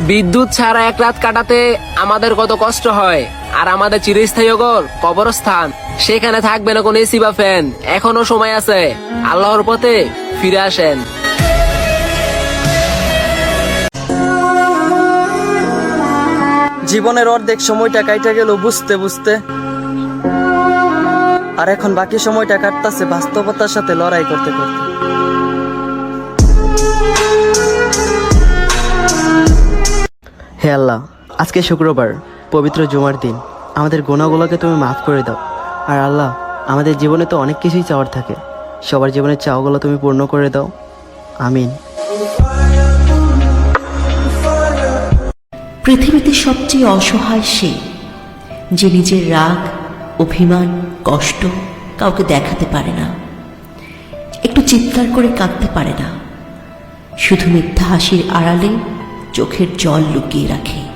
বিদ্যুৎ ছাড়া এক রাত কাটাতে আমাদের কত কষ্ট হয়। আর আমাদের চিরস্থায়ী কবরস্থান, সেখানে থাকবে না কোনো এসি বা ফ্যান। এখনও সময় আছে। আল্লাহর পথে ফিরে আসেন। জীবনের অর্ধেক সময়টা কাইটা গেল বুঝতে বুঝতে। আর এখন বাকি সময়টা কাটতাছে বাস্তবতার সাথে লড়াই করতে করতে। হে আল্লাহ, আজকে শুক্রবার, পবিত্র জুমার দিন। আমাদের গোনাগুলোকে তুমি মাফ করে দাও। আর আল্লাহ, আমাদের জীবনে তো অনেক কিছুই চাওয়ার থাকে। সবার জীবনের চাওয়াগুলো তুমি পূর্ণ করে দাও। আমিন। পৃথিবীতে সবচেয়ে অসহায় সে, যে নিজের রাগ, অভিমান, কষ্ট কাউকে দেখাতে পারে না। একটু চিৎকার করে কাঁদতে পারে না। শুধু মিথ্যা হাসির আড়ালে চোখের জল লুকিয়ে রাখে।